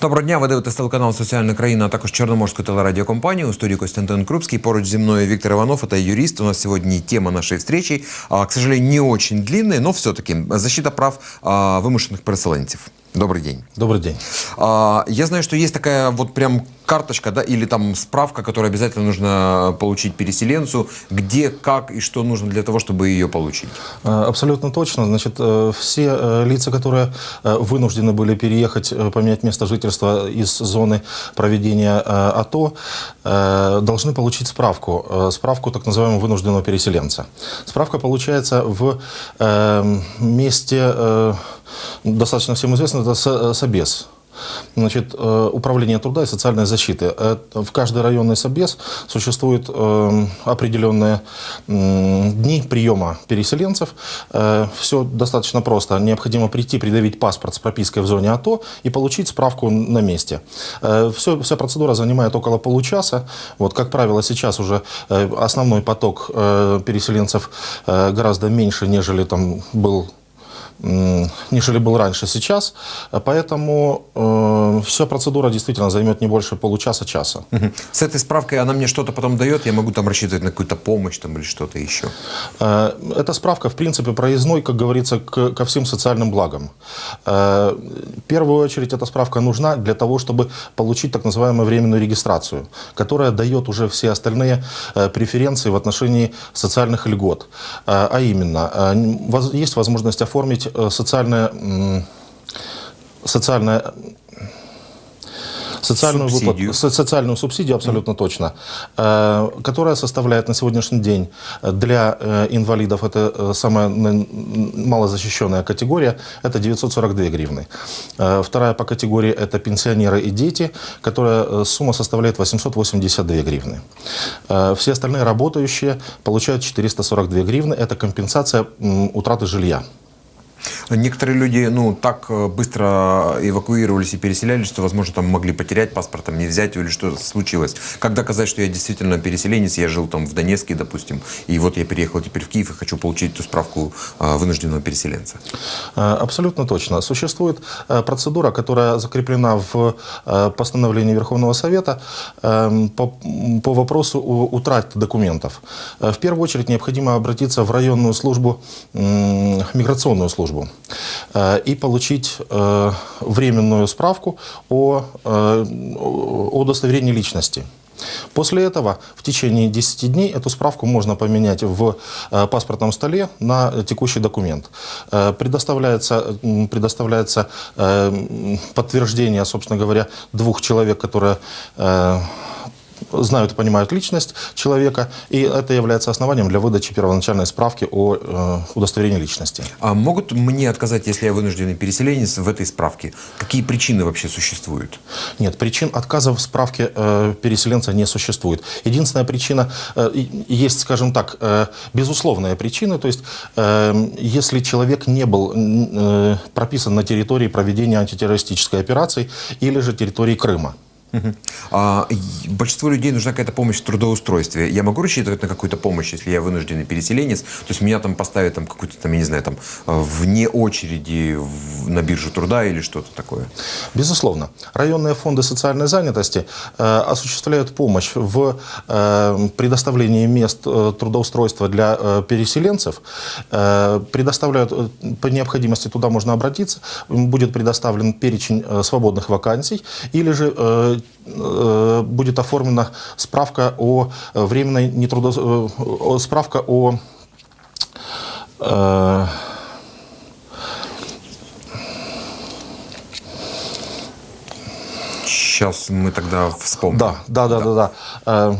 Доброго дня, ви дивитесь телеканал Соціальна країна, а також Чорноморську телерадіокомпанію. У студії Костянтин Крупский. Поруч зі мною Виктор Иванов, это юрист. У нас сегодня тема нашей встречи, а, к сожалению, не очень длинная, но все-таки защита прав а, вымышленных переселенцев. Добрый день. Добрый день. А, Я знаю, что есть такая вот прям карточка, да, или там справка, которую обязательно нужно получить переселенцу, где, как и что нужно для того, чтобы ее получить. Э, Абсолютно точно. Значит, э, все э, лица, которые вынуждены были переехать, поменять место жительства из зоны проведения АТО, должны получить справку. Справку так называемого вынужденного переселенца. Справка получается в месте, достаточно всем известно, это С- Собес. Значит, э, Управление труда и социальной защиты. Э, В каждый районный собес существуют э, определенные дни приема переселенцев. Все достаточно просто. Необходимо прийти, придавить паспорт с пропиской в зоне АТО и получить справку на месте. Все, вся процедура занимает около получаса. Вот, как правило, сейчас уже э, основной поток э, переселенцев э, гораздо меньше, нежели там был нежели был раньше сейчас. Поэтому э, вся процедура действительно займет не больше получаса-часа. Мгм. С этой справкой она мне что-то потом дает, я могу там рассчитывать на какую-то помощь там или что-то еще. Э, Эта справка, в принципе, проездной, как говорится, к- ко всем социальным благам. Э, В первую очередь эта справка нужна для того, чтобы получить так называемую временную регистрацию, которая дает уже все остальные э, преференции в отношении социальных льгот. Э, А именно, э, есть возможность оформить э, социальное м, социальное социальную, Субсидию. со- социальную субсидию, абсолютно точно, э, которая составляет на сегодняшний день э, для э, инвалидов, это э, самая малозащищенная категория, это 942 гривны. Э, Вторая по категории это пенсионеры и дети, которая э, сумма составляет 882 гривны. Э, Все остальные работающие получают 442 гривны, это компенсация м, утраты жилья. Некоторые люди, ну, так э, быстро эвакуировались и переселялись, что, возможно, там могли потерять паспорт, там, не взять или что-то случилось. Как доказать, что я действительно переселенец, я жил там в Донецке, допустим, и вот я переехал теперь в Киев и хочу получить эту справку э, вынужденного переселенца? Э, Абсолютно точно. Существует процедура, которая закреплена в постановлении Верховного Совета эм, по, по вопросу о утрате документов. В первую очередь необходимо обратиться в районную службу, миграционную службу, э, и получить э, временную справку о, э, о удостоверении личности. После этого в течение 10 дней эту справку можно поменять в паспортном столе на текущий документ. Предоставляется, предоставляется подтверждение, собственно говоря, двух человек, которые знают и понимают личность человека, и это является основанием для выдачи первоначальной справки о э, удостоверении личности. А могут мне отказать, если я вынужденный переселенец в этой справке? Какие причины вообще существуют? Нет, причин отказа в справке э, переселенца не существует. Единственная причина, э, есть, скажем так, э, безусловная причина, то есть э, если человек не был э, прописан на территории проведения антитеррористической операции или же территории Крыма. Мгм. А, большинству людей нужна какая-то помощь в трудоустройстве. Я могу рассчитывать на какую-то помощь, если я вынужденный переселенец? То есть меня там поставят там какую-то там, я не знаю, там э, вне очереди в- на биржу труда или что-то такое? Безусловно. Районные фонды социальной занятости э, осуществляют помощь в э, предоставлении мест э, трудоустройства для э, переселенцев. Э, предоставляют, э, по необходимости туда можно обратиться, будет предоставлен перечень э, свободных вакансий, или же э, э, будет оформлена справка о э, временной нетрудо... э, справка о э, Сейчас мы тогда вспомним. да, да, да, да, да. Э,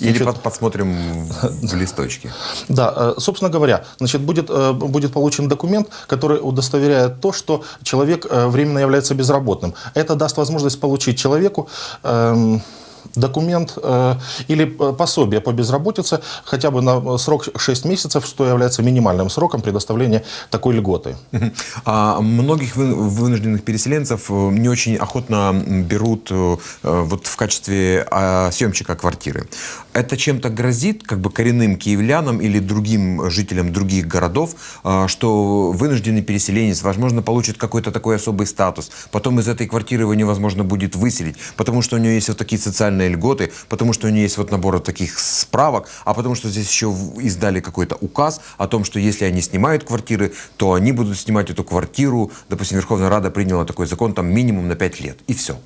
Или значит, под- посмотрим в, в листочке. Да, э, собственно говоря, значит, будет, э, будет получен документ, который удостоверяет то, что человек э, временно является безработным. Это даст возможность получить человеку эм, документ э, или э, пособие по безработице хотя бы на срок 6 месяцев, что является минимальным сроком предоставления такой льготы. А многих вы- вынужденных переселенцев э, не очень охотно берут э, э, вот в качестве а, съемщика квартиры. Это чем-то грозит как бы коренным киевлянам или другим жителям других городов, а, что вынужденный переселенец, возможно, получит какой-то такой особый статус. Потом из этой квартиры его невозможно будет выселить, потому что у него есть вот такие социальные льготы, потому что у него есть вот набор таких справок, а потому что здесь еще издали какой-то указ о том, что если они снимают квартиры, то они будут снимать эту квартиру. Допустим, Верховная Рада приняла такой закон там минимум на 5 лет. И все.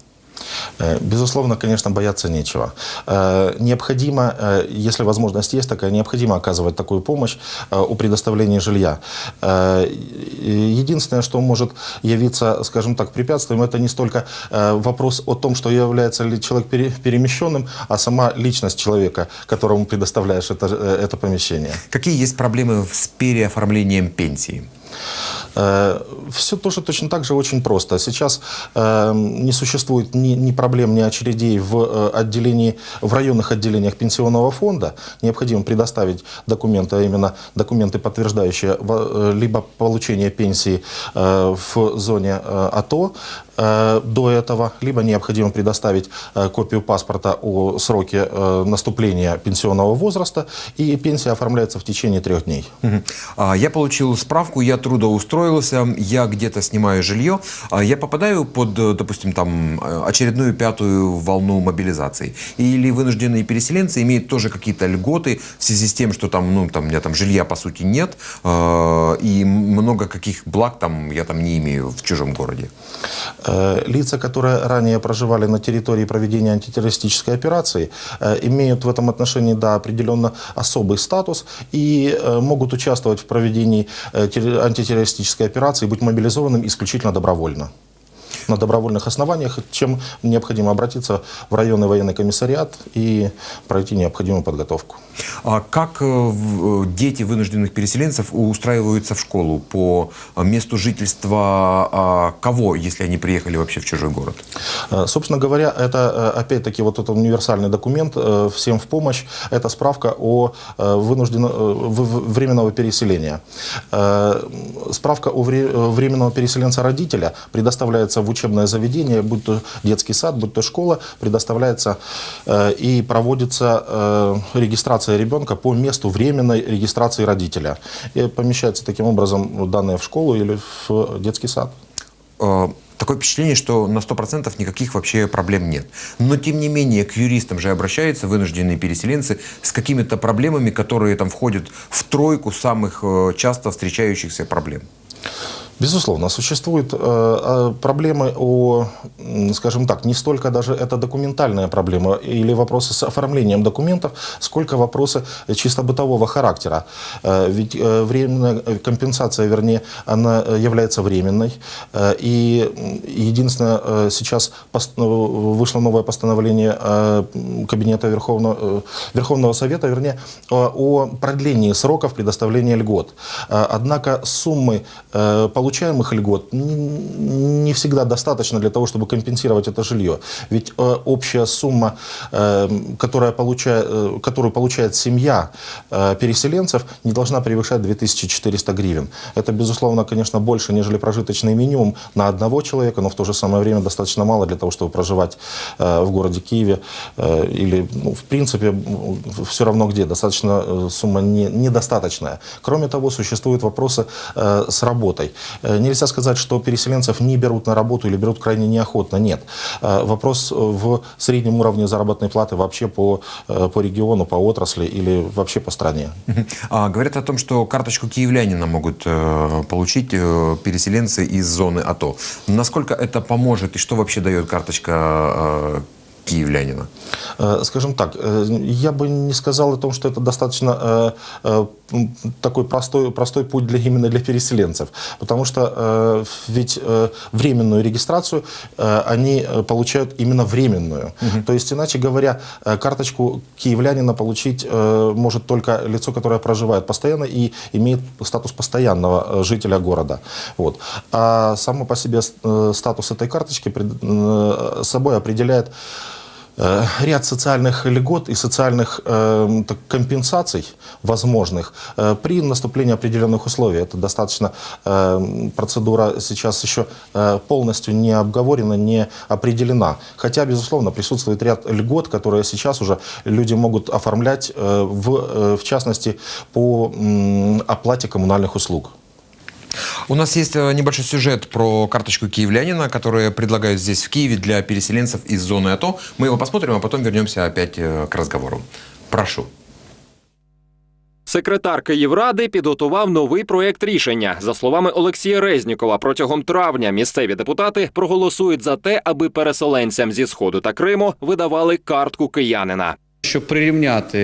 Э, Безусловно, конечно, бояться нечего. Э, Необходимо, э, если возможность есть такая, необходимо оказывать такую помощь у предоставления жилья. Единственное, что может явиться, скажем так, препятствием, это не столько вопрос о том, что является ли человек пере- перемещенным, а сама личность человека, которому предоставляешь это, это помещение. Какие есть проблемы с переоформлением пенсии? Все тоже точно так же очень просто. Сейчас э, не существует ни, ни проблем, ни очередей в э, отделении, в районных отделениях пенсионного фонда. Необходимо предоставить документы, а именно документы, подтверждающие э, либо получение пенсии э, в зоне э, АТО э, до этого, либо необходимо предоставить э, копию паспорта о сроке э, наступления пенсионного возраста, и пенсия оформляется в течение трех дней. А, Я получил справку, я трудоустроился, я где-то снимаю жилье, а я попадаю под, э, допустим, там э, очередную пятую волну мобилизации. Или вынужденные переселенцы имеют тоже какие-то льготы в связи с тем, что там, ну, там, у меня там жилья по сути нет, э, и много каких благ там я там не имею в чужом городе. Э, Лица, которые ранее проживали на территории проведения антитеррористической операции, э, имеют в этом отношении, да, определенно особый статус и э, могут участвовать в проведении терр- антитеррористической операции, быть мобилизованным исключительно добровольно. На добровольных основаниях, чем необходимо обратиться в районный военный комиссариат и пройти необходимую подготовку. А как э, э, дети вынужденных переселенцев устраиваются в школу по э, месту жительства а, кого, если они приехали вообще в чужой город? Собственно говоря, это опять-таки вот этот универсальный документ всем в помощь. Это справка о э, вынужденно, э, в- в- временного переселения. Справка о вре- временного переселенца родителя предоставляется в учебное заведение, будь то детский сад, будь то школа, предоставляется э, и проводится э, регистрация ребенка по месту временной регистрации родителя. И помещается таким образом данные в школу или в детский сад. Э, Такое впечатление, что на 100% никаких вообще проблем нет. Но, тем не менее, к юристам же обращаются вынужденные переселенцы с какими-то проблемами, которые там входят в тройку самых э, часто встречающихся проблем. Безусловно, существуют э, э, проблемы о, скажем так, не столько даже это документальная проблема или вопросы с оформлением документов, сколько вопросы чисто бытового характера. Э, ведь э, временная э, компенсация, вернее, она э, является временной. Э, и единственное, э, сейчас пос- э, вышло новое постановление э, Кабинета Верховного, э, Верховного Совета, вернее, о, о продлении сроков предоставления льгот. Э, Однако суммы э, получаемых льгот не, всегда достаточно для того, чтобы компенсировать это жилье. Ведь э, общая сумма, э, которая получает, э, которую получает семья переселенцев, не должна превышать 2400 гривен. Это, безусловно, конечно, больше, нежели прожиточный минимум на одного человека, но в то же самое время достаточно мало для того, чтобы проживать в городе Киеве или, ну, в принципе, все равно где. Достаточно сумма не, недостаточная. Кроме того, существуют вопросы с работой. Э, Нельзя сказать, что переселенцев не берут на работу или берут крайне неохотно. Нет. Э, Вопрос в среднем уровне заработной платы вообще по, э, по региону, по отрасли или вообще по стране. А, говорят о том, что карточку киевлянина могут э, получить э, переселенцы из зоны АТО. Насколько это поможет и что вообще дает карточка э, киевлянина? Э, Скажем так, э, я бы не сказал о том, что это достаточно э, такой простой, простой путь для, именно для переселенцев. Потому что ведь временную регистрацию они получают именно временную. То есть, иначе говоря, карточку киевлянина получить может только лицо, которое проживает постоянно и имеет статус постоянного жителя города. Вот. А само по себе статус этой карточки собой определяет ряд социальных льгот и социальных э, компенсаций возможных э, при наступлении определенных условий. Это достаточно э, процедура сейчас еще э, полностью не обговорена, не определена. Хотя, безусловно, присутствует ряд льгот, которые сейчас уже люди могут оформлять, э, в, э, в частности, по оплате коммунальных услуг. У нас есть э, небольшой сюжет про карточку киевлянина, которую предлагают здесь в Киеве для переселенцев из зоны АТО. Мы его посмотрим, а потом вернемся опять э, к разговору. Прошу. Секретар Київради підготував новий проєкт рішення. За словами Олексія Резнікова, протягом травня місцеві депутати проголосують за те, аби переселенцям зі сходу та Криму видавали картку киянина. Щоб прирівняти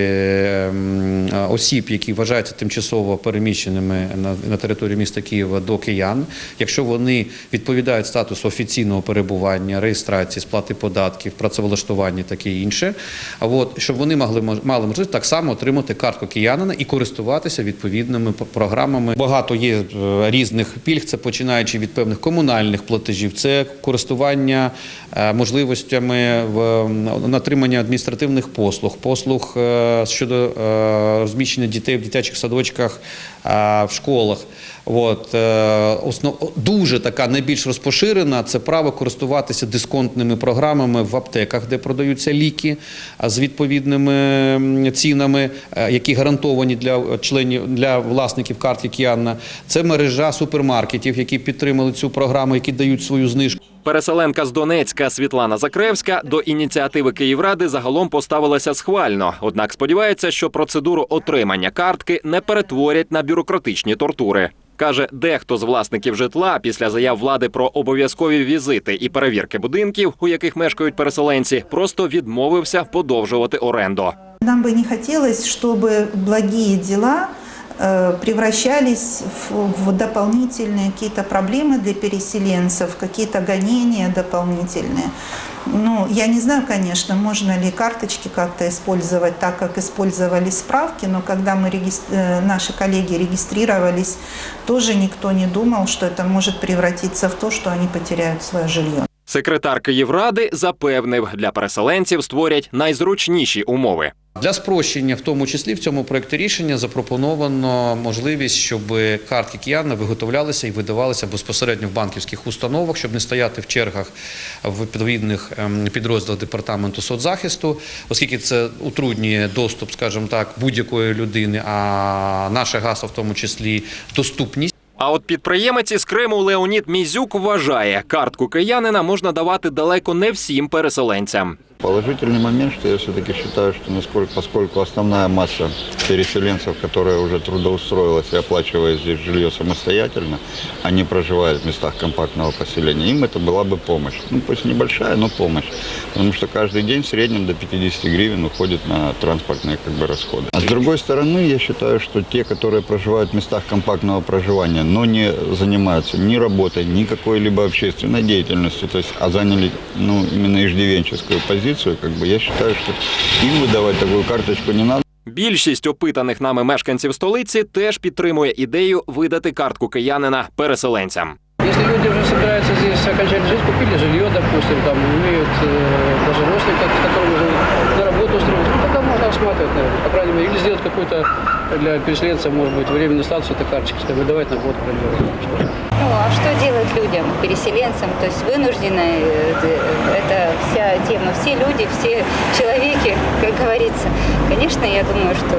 ем, осіб, які вважаються тимчасово переміщеними на, території міста Києва до киян, якщо вони відповідають статусу офіційного перебування, реєстрації, сплати податків, працевлаштування, таке інше, а от щоб вони могли мали можливість так само отримати картку киянина і користуватися відповідними програмами. Багато є е, різних пільг, це починаючи від певних комунальних платежів, це користування е, можливостями в м, отримання адміністративних послуг, послуг е, щодо е, розміщення дітей в дитячих садочках, е, в школах. От, основ... Дуже така найбільш розпоширена це право користуватися дисконтними програмами в аптеках, де продаються ліки з відповідними цінами, які гарантовані для членів для власників картки Кіанна. Це мережа супермаркетів, які підтримали цю програму, які дають свою знижку. Переселенка з Донецька Світлана Закревська до ініціативи Київради загалом поставилася схвально. Однак сподівається, що процедуру отримання картки не перетворять на бюрократичні тортури. Каже, дехто з власників житла після заяв влади про обов'язкові візити і перевірки будинків, у яких мешкають переселенці, просто відмовився подовжувати оренду. Нам бы не хотелось, чтобы благие дела э, Превращались в, в дополнительные какие-то проблемы для переселенцев, какие-то гонения дополнительные. Ну, я не знаю, конечно, можно ли карточки как-то использовать так, как использовались справки, но когда мы регис- э, наши коллеги регистрировались, тоже никто не думал, что это может превратиться в то, что они потеряют свое жилье. Секретар Київради запевнив, для переселенців створять найзручніші умови. Для спрощення, в тому числі в цьому проєкті рішення, запропоновано можливість, щоб картки кияна виготовлялися і видавалися безпосередньо в банківських установах, щоб не стояти в чергах в відповідних ем, підрозділах департаменту соцзахисту, оскільки це утруднює доступ, скажімо так, будь-якої людини, а наше гасло в тому числі доступність. А от підприємець із Криму Леонід Мізюк вважає, картку киянина можна давати далеко не всім переселенцям. Положительный момент, что я все-таки считаю, что насколько, поскольку основная масса переселенцев, которая уже трудоустроилась и оплачивает здесь жилье самостоятельно, они проживают в местах компактного поселения, им это была бы помощь. Ну, пусть небольшая, но помощь. Потому что каждый день в среднем до 50 гривен уходит на транспортные как бы, расходы. А с другой стороны, я считаю, что те, которые проживают в местах компактного проживания, но не занимаются ни работой, ни какой-либо общественной деятельностью, то есть, а заняли ну, именно иждивенческую позицию, как бы, я считаю, что им выдавать такую карточку не надо. Більшість опитаних нами мешканців столиці теж підтримує ідею видати картку киянина переселенцям. Если люди уже собираются здесь окончательно жить, купили жилье, допустим, там имеют э, даже родственников, с которыми уже на работу устроились, ну тогда можно рассматривать, наверное, по крайней мере, или сделать какую-то для переселенца, может быть, временную статус этой карточки, сказать, выдавать на год, ж. Ну, а что делать людям, переселенцам, то есть вынужденные, э, это вся тема, все люди, все человеки, как говорится. Конечно, я думаю, что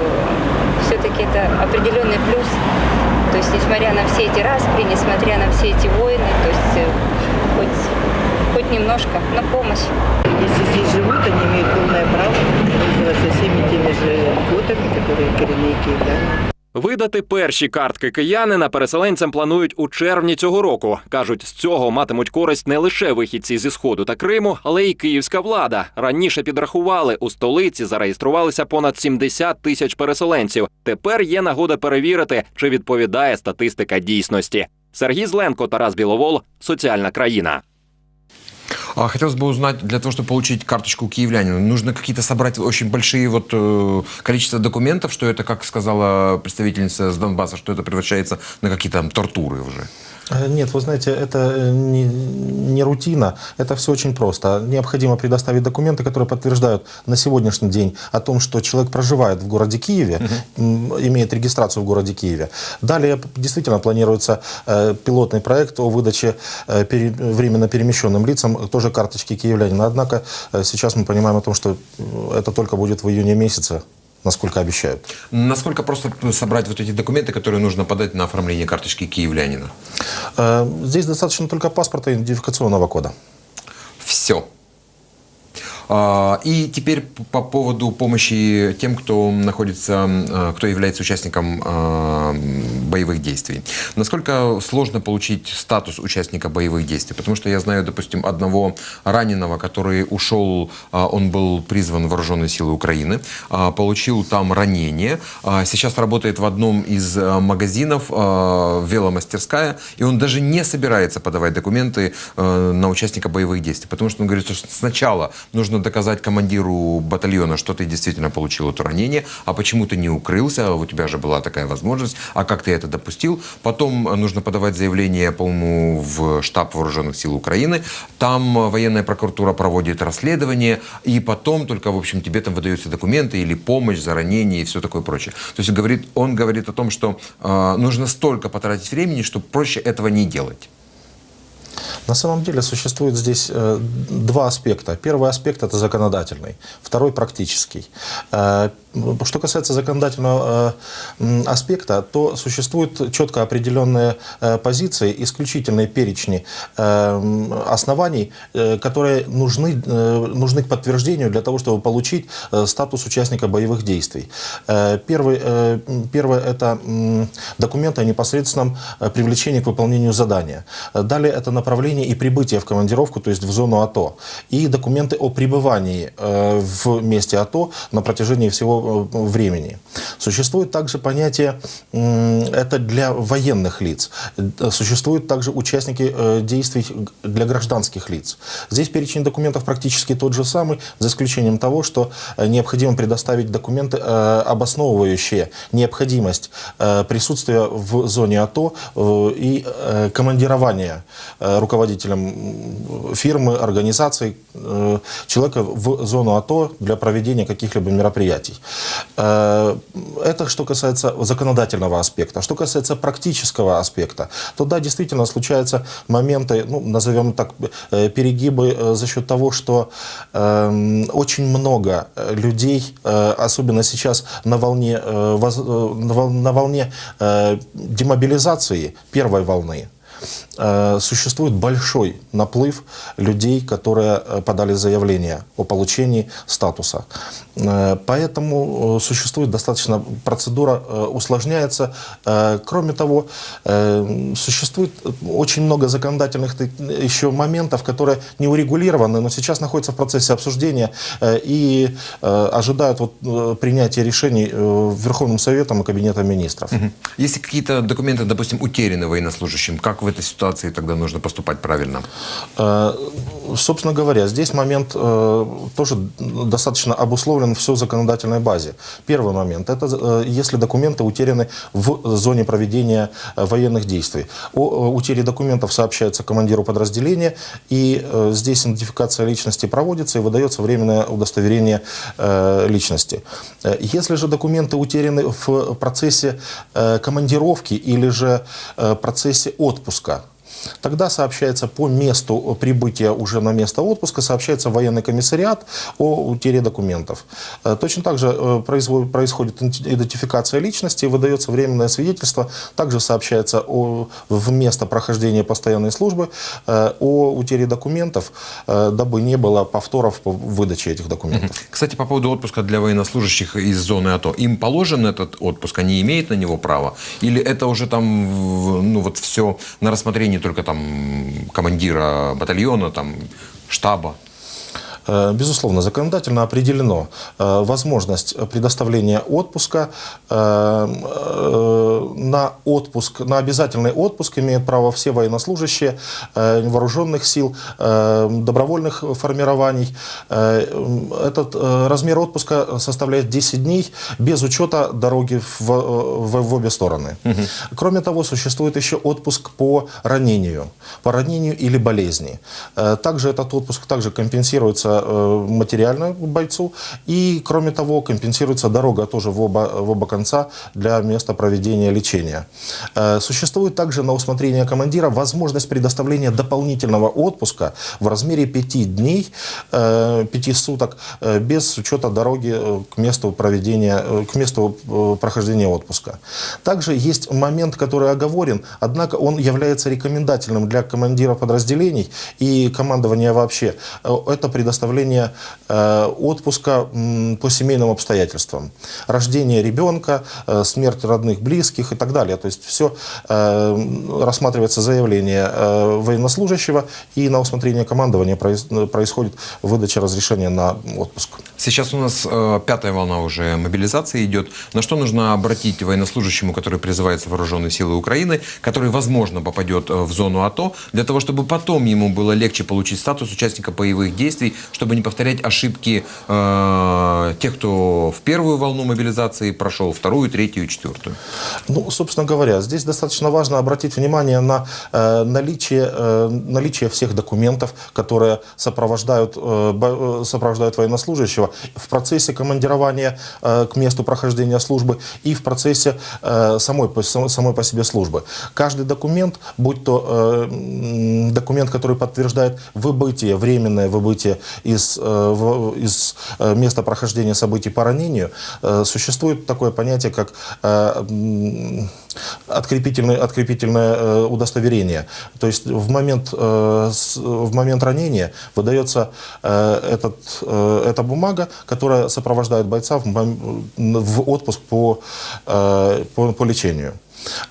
все-таки это определенный плюс. То есть, несмотря на все эти распри, несмотря на все эти войны, то есть э, хоть, хоть немножко, но помощь. Если здесь живут, они имеют полное право пользоваться всеми теми же льготами, которые коренные киевляне. Видати перші картки киянина переселенцям планують у червні цього року. кажуть, з цього матимуть користь не лише вихідці зі сходу та Криму, але й київська влада. Раніше підрахували у столиці зареєструвалися понад 70 тисяч переселенців. Тепер є нагода перевірити, чи відповідає статистика дійсності. Сергій Зленко, Тарас Біловол, соціальна країна. А хотелось бы узнать, для того, чтобы получить карточку киевлянина, нужно какие-то собрать очень большие вот э, количество документов, что это, как сказала представительница с Донбасса, что это превращается на какие-то там тортуры уже. Э, Нет, вы знаете, это э, не, не рутина, это все очень просто. Необходимо предоставить документы, которые подтверждают на сегодняшний день о том, что человек проживает в городе Киеве, м, имеет регистрацию в городе Киеве. Далее действительно планируется э, пилотный проект о выдаче э, пере- временно перемещенным лицам тоже карточки киевлянина. Однако э, сейчас мы понимаем о том, что это только будет в июне месяце, насколько обещают. Насколько просто собрать вот эти документы, которые нужно подать на оформление карточки киевлянина? Э, Здесь достаточно только паспорта и идентификационного кода. Все. А, И теперь по поводу помощи тем, кто находится, э, кто является участником э, боевых действий. Насколько сложно получить статус участника боевых действий? Потому что я знаю, допустим, одного раненого, который ушел, а, он был призван в вооруженные силы Украины, а, получил там ранение, а, сейчас работает в одном из магазинов, веломастерская, и он даже не собирается подавать документы на участника боевых действий, потому что он говорит, что сначала нужно доказать командиру батальона, что ты действительно получил это ранение, а почему ты не укрылся, у тебя же была такая возможность, а как ты это допустил. Потом нужно подавать заявление, по-моему, в штаб вооруженных сил Украины, там военная прокуратура проводит расследование, и потом только, в общем, тебе там выдаются документы или помощь за ранение и все такое прочее. То есть говорит, он говорит о том, что э, нужно столько потратить времени, что проще этого не делать. На самом деле существует здесь э, два аспекта. Первый аспект это законодательный, второй практический. Э, что касается законодательного э, аспекта, то существуют четко определенные позиции, исключительные перечни оснований, которые нужны, нужны к подтверждению для того, чтобы получить статус участника боевых действий. Первый, первое это документы о непосредственном привлечении к выполнению задания. Далее это направление и прибытие в командировку, то есть в зону АТО. И документы о пребывании э, в месте АТО на протяжении всего э, времени. Существует также понятие, это для военных лиц. Э, Существуют также участники действий для гражданских лиц. Здесь перечень документов практически тот же самый, за исключением того, что необходимо предоставить документы, обосновывающие необходимость присутствия в зоне АТО и командирования руководителем м, фирмы, организации э, человека в зону АТО для проведения каких-либо мероприятий. Э, Это что касается законодательного аспекта. Что касается практического аспекта, то да, действительно случаются моменты, ну, назовем так, э, перегибы э, за счет того, что эм, очень много э, людей, э, особенно сейчас на волне, э, э, на вол- на волне э, демобилизации первой волны, э, существует большой наплыв людей, которые э, подали заявление о получении статуса. Э, Поэтому э, существует достаточно, процедура э, усложняется. Э, Кроме того, э, существует очень много законодательных еще моментов, которые не урегулированы, но сейчас находятся в процессе обсуждения э, и э, ожидают вот, э, принятия решений э, Верховным Советом и Кабинетом министров. Если какие-то документы, допустим, утеряны военнослужащим, как в этой ситуации тогда нужно поступать правильно? Э, Собственно говоря, здесь момент э, тоже достаточно обусловлен все законодательной базе. Первый момент – это э, если документы утеряны в зоне проведения военных действий. О утере документов сообщается командиру подразделения, и здесь идентификация личности проводится и выдается временное удостоверение личности. Если же документы утеряны в процессе командировки или же процессе отпуска, отпуска. Тогда сообщается по месту прибытия уже на место отпуска, сообщается военный комиссариат о утере документов. Э, Точно так же э, происходит иденти- идентификация личности, выдается временное свидетельство, также сообщается о, в место прохождения постоянной службы э, о утере документов, дабы не было повторов по выдаче этих документов. Кстати, по поводу отпуска для военнослужащих из зоны АТО. Им положен этот отпуск, они имеют на него право? Или это уже там, ну вот все на рассмотрении только там командира батальона, там штаба? Э, Безусловно, законодательно определено э, возможность предоставления отпуска. Э, На отпуск, на обязательный отпуск имеют право все военнослужащие вооруженных сил, добровольных формирований. Этот размер отпуска составляет 10 дней без учета дороги в, в- в обе стороны. Кроме того, существует еще отпуск по ранению, по ранению или болезни. Также этот отпуск также компенсируется э, материально бойцу. И, кроме того, компенсируется дорога тоже в оба, в оба конца для места проведения лечения. Э, Существует также на усмотрение командира возможность предоставления дополнительного отпуска в размере 5 дней, 5 суток, э, без учета дороги к месту проведения, к месту прохождения отпуска. Также есть момент, который оговорен, однако он является рекомендательным для командира подразделений и командования вообще. Это предоставление э, отпуска по семейным обстоятельствам. Рождение ребенка, э, смерть родных, близких и так далее. То есть все рассматривается заявление э, военнослужащего и на усмотрение командования происходит выдача разрешения на отпуск. Сейчас у нас э, пятая волна уже мобилизации идет. На что нужно обратить военнослужащему, который призывается в вооруженные силы Украины, который, возможно, попадет э, в зону АТО, для того, чтобы потом ему было легче получить статус участника боевых действий, чтобы не повторять ошибки э, тех, кто в первую волну мобилизации прошел, вторую, третью четвертую. Ну, собственно говоря, здесь достаточно важно обратить внимание на э, наличие, э, наличие всех документов, которые сопровождают, э, э, сопровождают военнослужащего в процессе командирования э, к месту прохождения службы и в процессе э, самой, самой по себе службы. Каждый документ, будь то э, документ, который подтверждает выбытие, временное выбытие из, э, из э, места прохождения событий по ранению, э, существует такое понятие, как открепительное, открепительное удостоверение. То есть в момент, в момент ранения выдается этот, эта бумага, которая сопровождает бойца в, в отпуск по, по, по лечению.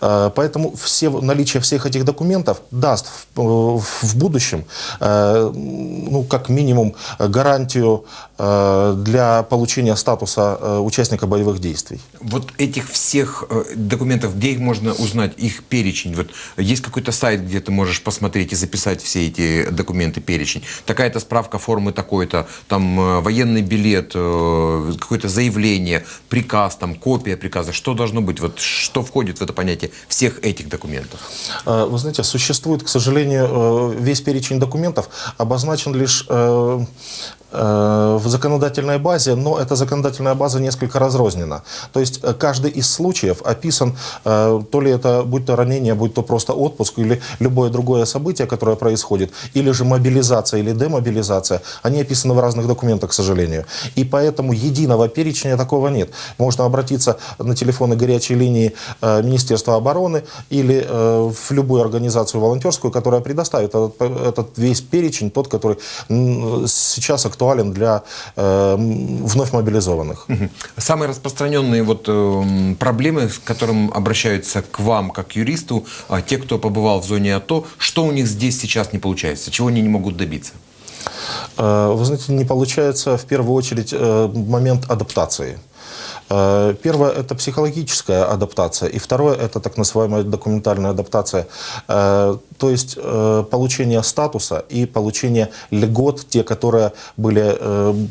Э, Поэтому все, наличие всех этих документов даст в, э, в будущем, э, ну, как минимум, гарантию для получения статуса участника боевых действий. Вот этих всех документов, где их можно узнать, их перечень? Вот есть какой-то сайт, где ты можешь посмотреть и записать все эти документы, перечень? Такая-то справка формы такой-то, там военный билет, какое-то заявление, приказ, там копия приказа. Что должно быть? Вот что входит в это понятие всех этих документов? Э, Вы знаете, существует, к сожалению, э, весь перечень документов обозначен лишь э, в законодательной базе, но эта законодательная база несколько разрознена. То есть каждый из случаев описан, то ли это будь то ранение, будь то просто отпуск или любое другое событие, которое происходит, или же мобилизация или демобилизация, они описаны в разных документах, к сожалению. И поэтому единого перечня такого нет. Можно обратиться на телефоны горячей линии э, Министерства обороны или э, в любую организацию волонтерскую, которая предоставит этот, этот весь перечень, тот, который сейчас актуален для э, вновь мобилизованных. Самые распространенные вот эм, проблемы, с которым обращаются к вам, как юристу, а, те, кто побывал в зоне АТО, что у них здесь сейчас не получается, чего они не могут добиться? Э, Вы знаете, не получается в первую очередь э, момент адаптации. Э, Первое – это психологическая адаптация, и второе – это так называемая документальная адаптация, Э, то есть э, получение статуса и получение льгот, те, которые были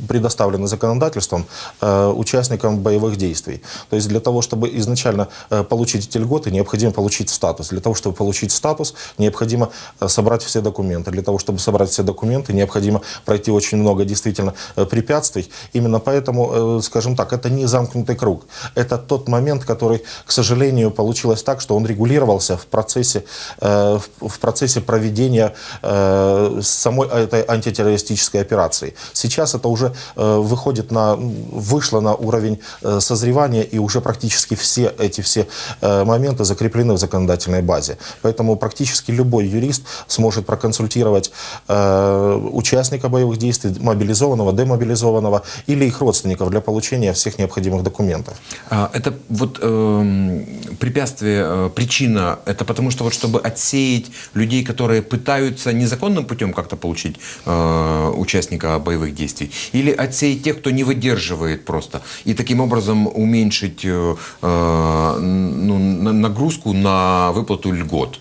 предоставлены законодательством участникам боевых действий. То есть для того, чтобы изначально получить эти льготы, необходимо получить статус. Для того, чтобы получить статус, необходимо собрать все документы. Для того, чтобы собрать все документы, необходимо пройти очень много действительно препятствий. Именно поэтому, скажем так, это не замкнутый круг. Это тот момент, который, к сожалению, получилось так, что он регулировался в процессе, э, в, процессе проведения э, самой этой антитеррористической операции. Сейчас это уже э, выходит на, вышло на уровень созревания, и уже практически все эти все моменты закреплены в законодательной базе. Поэтому практически любой юрист сможет проконсультировать участника боевых действий, мобилизованного, демобилизованного или их родственников для получения всех необходимых документов. Документов. А, Это вот эм, препятствие, э, причина, это потому что вот чтобы отсеять людей, которые пытаются незаконным путем как-то получить э, участника боевых действий, или отсеять тех, кто не выдерживает просто, и таким образом уменьшить э, э, ну, на- нагрузку на выплату льгот.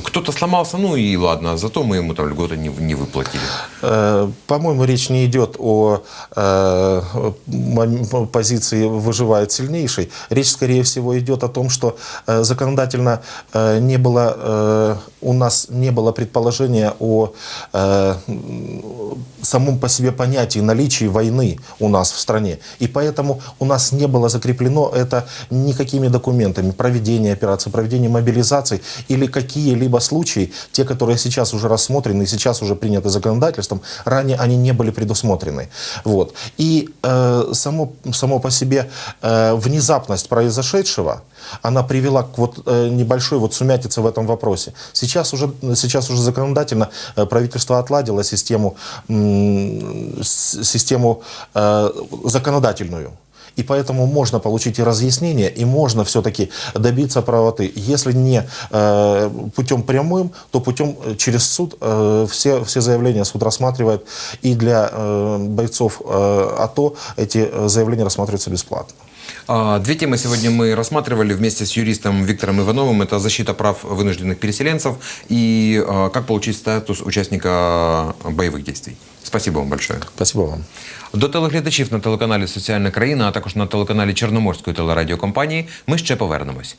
Кто-то сломался, ну и ладно, зато мы ему там льготы не, не выплатили. Э, По-моему, речь не идет о э, позиции «выживает сильнейший». Речь, скорее всего, идет о том, что э, законодательно не было, у нас не было предположения о самом по себе понятии наличия войны у нас в стране. И поэтому у нас не было закреплено это никакими документами проведения операции, проведения мобилизаций или какие-либо случаи, те, которые сейчас уже рассмотрены и сейчас уже приняты законодательством, ранее они не были предусмотрены. Вот. И э, само, само по себе э, внезапность произошедшего, она привела к вот э, небольшой вот сумятице в этом вопросе. Сейчас уже, сейчас уже законодательно э, правительство отладило систему, систему э, законодательную. И поэтому можно получить и разъяснение, и можно все-таки добиться правоты. Если не э, путем прямым, то путем через суд э, все, все заявления суд рассматривает. И для э, бойцов э, АТО эти заявления рассматриваются бесплатно. А, Две темы сегодня мы рассматривали вместе с юристом Виктором Ивановым. Это защита прав вынужденных переселенцев и а, как получить статус участника боевих действий. Спасибо вам большое. Спасибо вам. До телеглядачів на телеканалі Соціальна країна, а також на телеканалі Чорноморської телерадіокомпанії ми ще повернемось.